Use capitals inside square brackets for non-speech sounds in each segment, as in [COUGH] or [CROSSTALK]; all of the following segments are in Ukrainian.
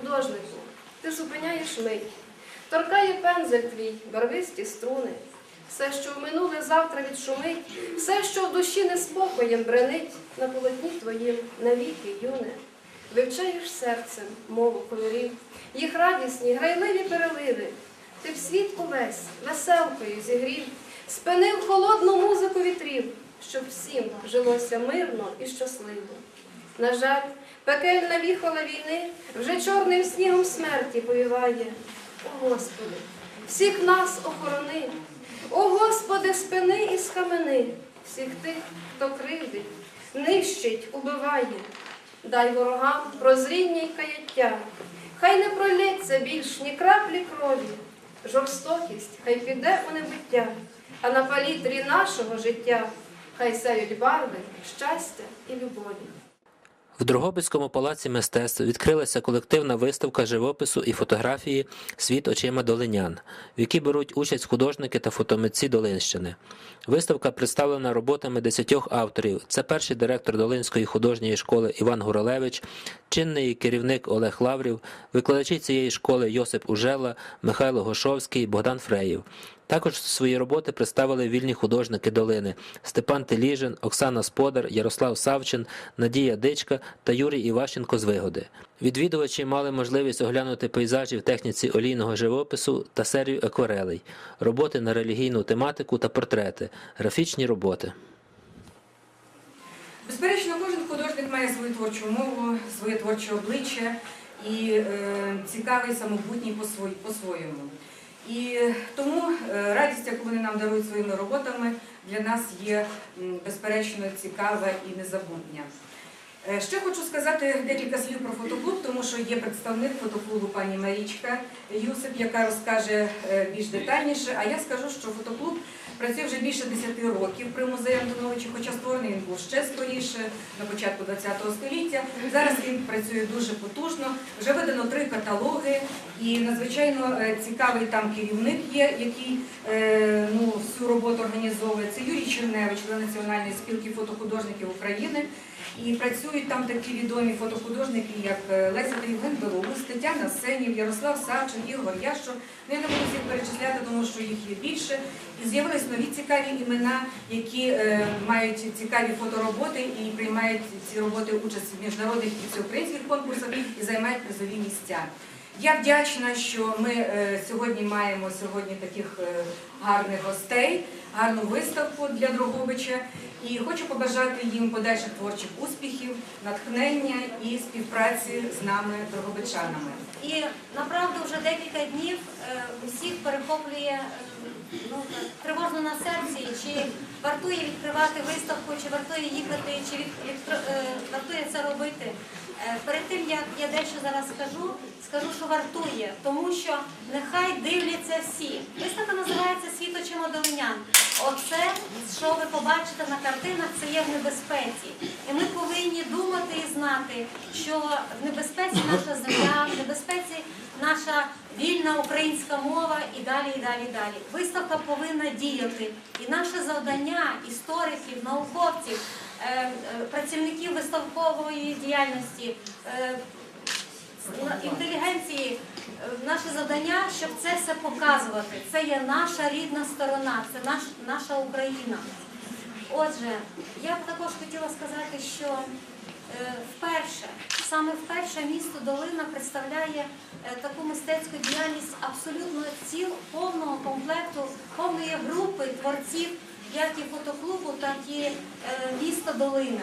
художнику, ти зупиняєш мить, торкає пензель твій, барвисті струни. Все, що в минуле завтра відшумить, все, що в душі неспокоєм бренить, на полотні твоїм навіки, юне. Вивчаєш серцем мову кольорів, їх радісні, грайливі переливи. Ти в світ увесь веселкою зігрів, спинив холодну музику вітрів, щоб всім жилося мирно і щасливо. На жаль, пекельна віхола війни вже чорним снігом смерті повіває. О Господи, всіх нас охорони, о Господи, спини і схамени, всіх тих, хто кривдить, нищить, убиває. Дай ворогам прозріння й каяття, хай не пролється більш ні краплі крові, жорстокість хай піде у небуття, а на палітрі нашого життя хай сяють барви щастя і любові. В Дрогобицькому палаці мистецтв відкрилася колективна виставка живопису і фотографії Світ очима долинян, в якій беруть участь художники та фотомитці Долинщини. Виставка представлена роботами десятьох авторів. Це перший директор Долинської художньої школи Іван Гуралевич, чинний керівник Олег Лаврів, викладачі цієї школи Йосип Ужела, Михайло Гошовський, Богдан Фреєв. Також свої роботи представили вільні художники долини Степан Теліжин, Оксана Сподар, Ярослав Савчин, Надія Дичка та Юрій Іващенко з Вигоди. Відвідувачі мали можливість оглянути пейзажі в техніці олійного живопису та серію акварелей, роботи на релігійну тематику та портрети, графічні роботи. Безперечно, кожен художник має свою творчу мову, своє творче обличчя і е, цікавий самобутній по-своєму. І тому е, радість, яку вони нам дарують своїми роботами, для нас є безперечно цікава і незабутня. Е, Ще хочу сказати декілька слів про фотоклуб, тому що є представник фотоклубу пані Марічка Юсип, яка розкаже е, більш детальніше. А я скажу, що фотоклуб працює вже більше 10 років при музеї Антоновича, хоча створений він був ще скоріше, на початку ХХ століття. Зараз він працює дуже потужно. Вже видано три каталоги, і надзвичайно е, цікавий там керівник є, який е, ну, всю роботу організовує. Це Юрій Черневич, член Національної спілки фотохудожників України. І працюють там такі відомі фотохудожники, як е, Леся Євген Белоус, Тетяна Сенів, Ярослав Савчин, Ігор Ящо. Ну, я не буду всіх перечисляти, тому що їх є більше. І з'явились нові цікаві імена, які е, мають цікаві фотороботи і приймають ці роботи участь в міжнародних і всеукраїнських конкурсах і займають призові місця. Я вдячна, що ми е, сьогодні маємо сьогодні таких е, гарних гостей, гарну виставку для Дрогобича. І хочу побажати їм подальших творчих успіхів, натхнення і співпраці з нами, дрогобичанами. І направду вже декілька днів е, усіх перехоплює е, ну, тривожно на серці, чи вартує відкривати виставку, чи вартує їхати, чи від, е, вартує це робити. Е, Перед тим як я дещо зараз скажу, скажу, що вартує, тому що нехай дивляться всі. Виставка називається Світ очима долинян. Оце, що ви побачите на картинах, це є в небезпеці. І ми повинні думати і знати, що в небезпеці наша земля, в небезпеці наша вільна українська мова і далі, і далі, і далі. Виставка повинна діяти. І наше завдання істориків, науковців, працівників виставкової діяльності. е, інтелігенції е, наше завдання, щоб це все показувати. Це є наша рідна сторона, це наш, наша Україна. Отже, я б також хотіла сказати, що е, вперше, саме вперше місто Долина представляє е, таку мистецьку діяльність абсолютно ціл повного комплекту, повної групи творців, як і фотоклубу, так і міста Долини.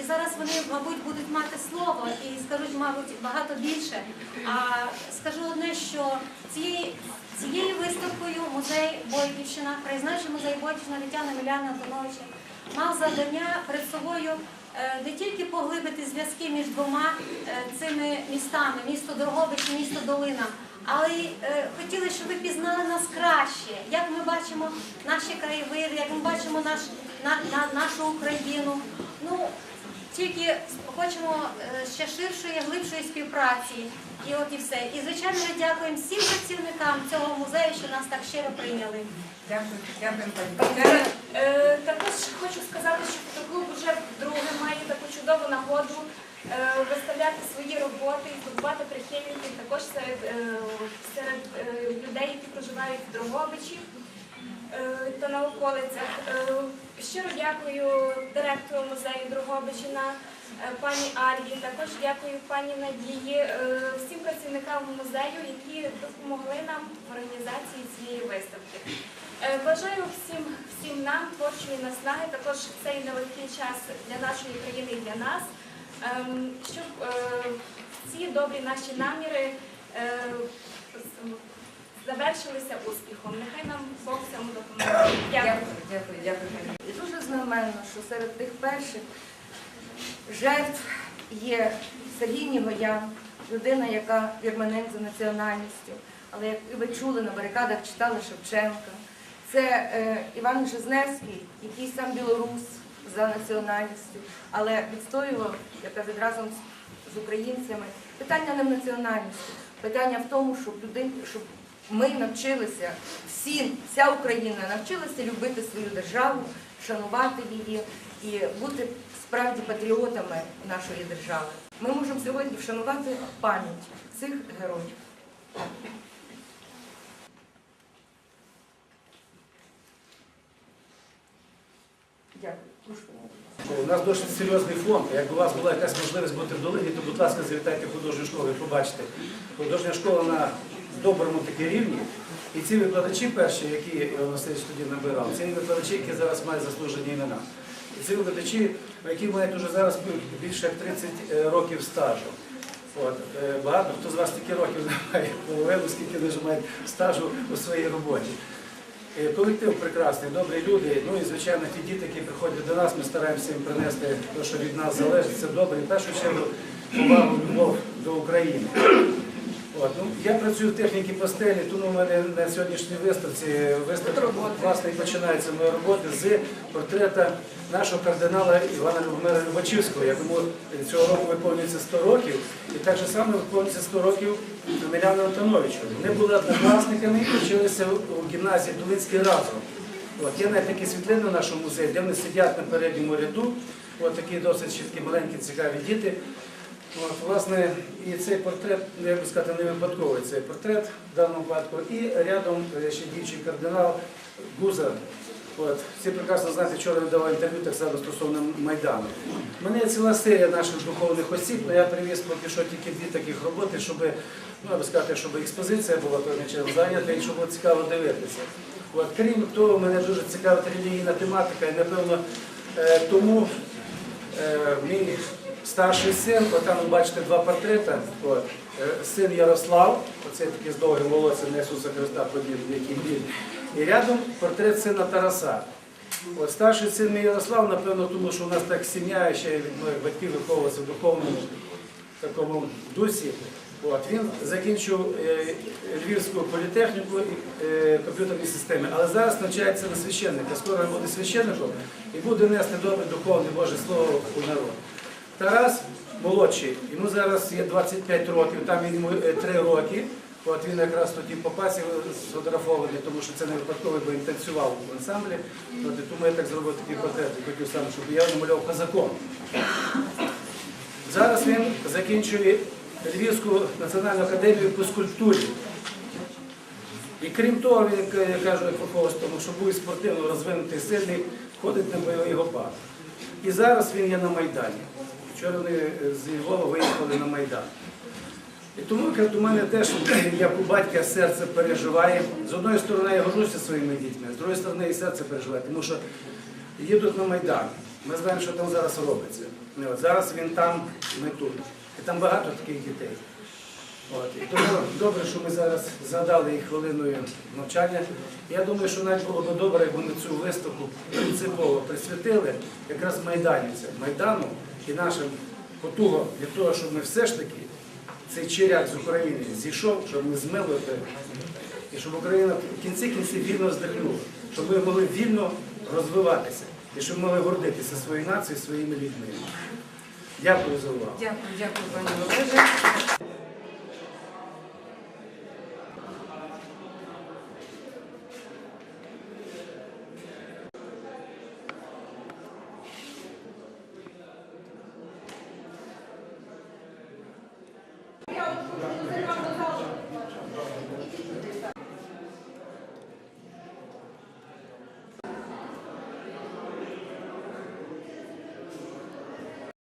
І зараз вони, мабуть, будуть мати слово і скажуть, мабуть, багато більше. А скажу одне, що цією, цією виставкою музей Бойківщина, краєзнавчий музей Бойківщина Тетяни Миляни Антоновича мав завдання перед собою е, не тільки поглибити зв'язки між двома е, цими містами, місто Дорогобич і місто Долина, але й е, хотіли, щоб ви пізнали нас краще, як ми бачимо наші краєвиди, як ми бачимо наш, на, на нашу Україну. Ну, тільки хочемо е, ще ширшої, глибшої співпраці. І от і все. І звичайно, дякуємо всім працівникам цього музею, що нас так щиро прийняли. Дякую, дякую. Е, е, також хочу сказати, що фотоклуб вже вдруге має таку чудову нагоду е, виставляти свої роботи і здобувати прихильників також серед, е, серед е, людей, які проживають в Дрогобичі та на околицях. Е, Щиро дякую директору музею Дрогобичина, е, пані Альві, також дякую пані Надії, е, всім працівникам музею, які допомогли нам в організації цієї виставки. Бажаю всім, всім нам творчої наснаги, також цей нелегкий час для нашої країни і для нас, ем, щоб ці добрі наші наміри завершилися успіхом. Нехай нам Бог цьому допоможе. Дякую. Дякую, дякую. дуже знаменно, що серед тих перших жертв є Сергій Нігоян, людина, яка вірменин за національністю. Але як ви чули, на барикадах читали Шевченка. Це е, Іван Жизневський, який сам білорус за національністю, але відстоював, я кажу, разом з українцями. Питання не в національності, питання в тому, щоб люди, щоб ми навчилися всі, вся Україна навчилася любити свою державу, шанувати її і бути справді патріотами нашої держави. Ми можемо сьогодні вшанувати пам'ять цих героїв. Дякую. У нас досить серйозний фонд. Якби у вас була якась можливість бути в долині, то, будь ласка, завітайте художню школу і побачите. Художня школа на доброму такі рівні. І ці викладачі перші, які Васильович тоді набирав, це викладачі, які зараз мають заслужені імена. І ці викладачі, які мають уже зараз більше як 30 років стажу. От, е, багато хто з вас стільки років не [LAUGHS] має половину, скільки вже мають стажу у своїй роботі. Е, Колектив прекрасний, добрі люди. Ну і звичайно, ті діти, які приходять до нас, ми стараємося їм принести те, що від нас залежить. Це добре. І першу чергу повагу, любов до України. Я працюю в техніці пастелі, тому в мене на сьогоднішній виставці виставка власне і починається моя робота з портрета нашого кардинала Івана Любомира Любачівського, якому цього року виповнюється 100 років, і так же само виповнюється 100 років Емельяну Антоновичу. Вони були однокласниками і вчилися у гімназії Долинський разом. От, є навіть такі світлини в нашому музеї, де вони сидять на передньому ряду, от такі досить ще такі маленькі, цікаві діти. От, власне, і цей портрет, ну, як би сказати, не випадковий цей портрет в даному випадку. І рядом е, ще діючий кардинал Гузар. От, всі прекрасно знаєте, вчора він давав інтерв'ю так само стосовно Майдану. У мене є ціла серія наших духовних осіб, але я привіз поки що тільки дві таких роботи, щоб, ну, я би сказати, щоб експозиція була певним чином зайнята і щоб було цікаво дивитися. От, крім того, мене дуже цікавить релігійна тематика, і напевно е, тому Е, мій старший син, от там ви бачите два портрети. Е, Син Ярослав, оце такий з довгим волоссям на Ісуса Христа подібний, який біль. І рядом портрет сина Тараса. От старший син мій Ярослав, напевно, тому що у нас так сім'я ще від моїх батьків виховувалася в духовному такому дусі. От, він закінчив е, Львівську політехніку і е, комп'ютерні системи, але зараз навчається на священника. Скоро він буде священником і буде нести добре духовне Боже Слово у народ. Тарас молодший, йому зараз є 25 років, там йому 3 роки. От він якраз тоді попасі сфотографований, тому що це не випадково, бо він танцював в ансамблі. От, тому я так зробив такий портрет, хотів сам, щоб я намалював козаком. Зараз він закінчує Львівську національну академію по скульптурі. І крім того, він, я кажу, як фаховець, тому що був спортивно розвинутий, сильний, ходить на бойовий гопак. І зараз він є на Майдані. Вчора вони з Львова виїхали на Майдан. І тому у мене теж, [CLEARS THROAT] як у батька, серце переживає. З одної сторони, я горжуся своїми дітьми, з другої сторони, і серце переживає, тому що їдуть на Майдан. Ми знаємо, що там зараз робиться. От, зараз він там, ми тут. І там багато таких дітей. От. І тому добре, що ми зараз згадали їх хвилиною навчання. Я думаю, що навіть було б добре, якби ми цю виставку принципово присвятили якраз майданівцям, Майдану і нашим потугам для того, щоб ми все ж таки цей черяк з України зійшов, щоб ми змили те, і щоб Україна в кінці кінці вільно здихнула, щоб ми могли вільно розвиватися і щоб ми могли гордитися своєю нацією, своїми людьми. Дякую за увагу. Дякую, дякую, пані Олеже.